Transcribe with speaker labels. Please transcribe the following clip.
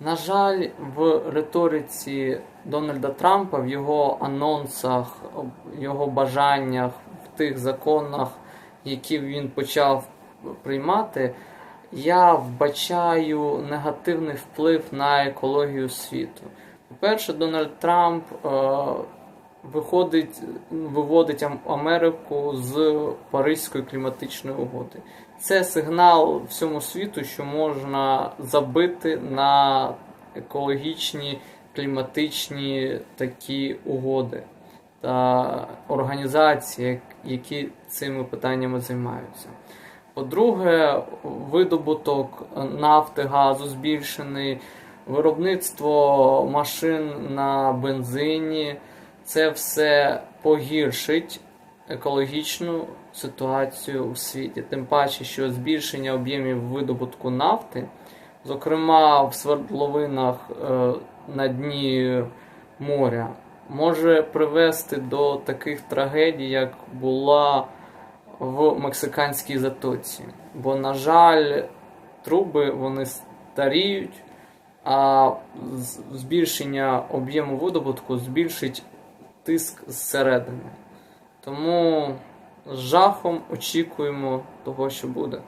Speaker 1: На жаль, в риториці Дональда Трампа, в його анонсах, його бажаннях, в тих законах, які він почав приймати, я вбачаю негативний вплив на екологію світу. По-перше, Дональд Трамп е, виходить, виводить Ам- Америку з Паризької кліматичної угоди. Це сигнал всьому світу, що можна забити на екологічні кліматичні такі угоди та організації, які цими питаннями займаються. По-друге, видобуток нафти, газу збільшений, виробництво машин на бензині. Це все погіршить екологічну ситуацію у світі. Тим паче, що збільшення об'ємів видобутку нафти, зокрема в свердловинах е, на дні моря, може привести до таких трагедій, як була в мексиканській затоці. Бо, на жаль, труби вони старіють, а збільшення об'єму видобутку збільшить тиск зсередини. Тому з жахом очікуємо того, що буде.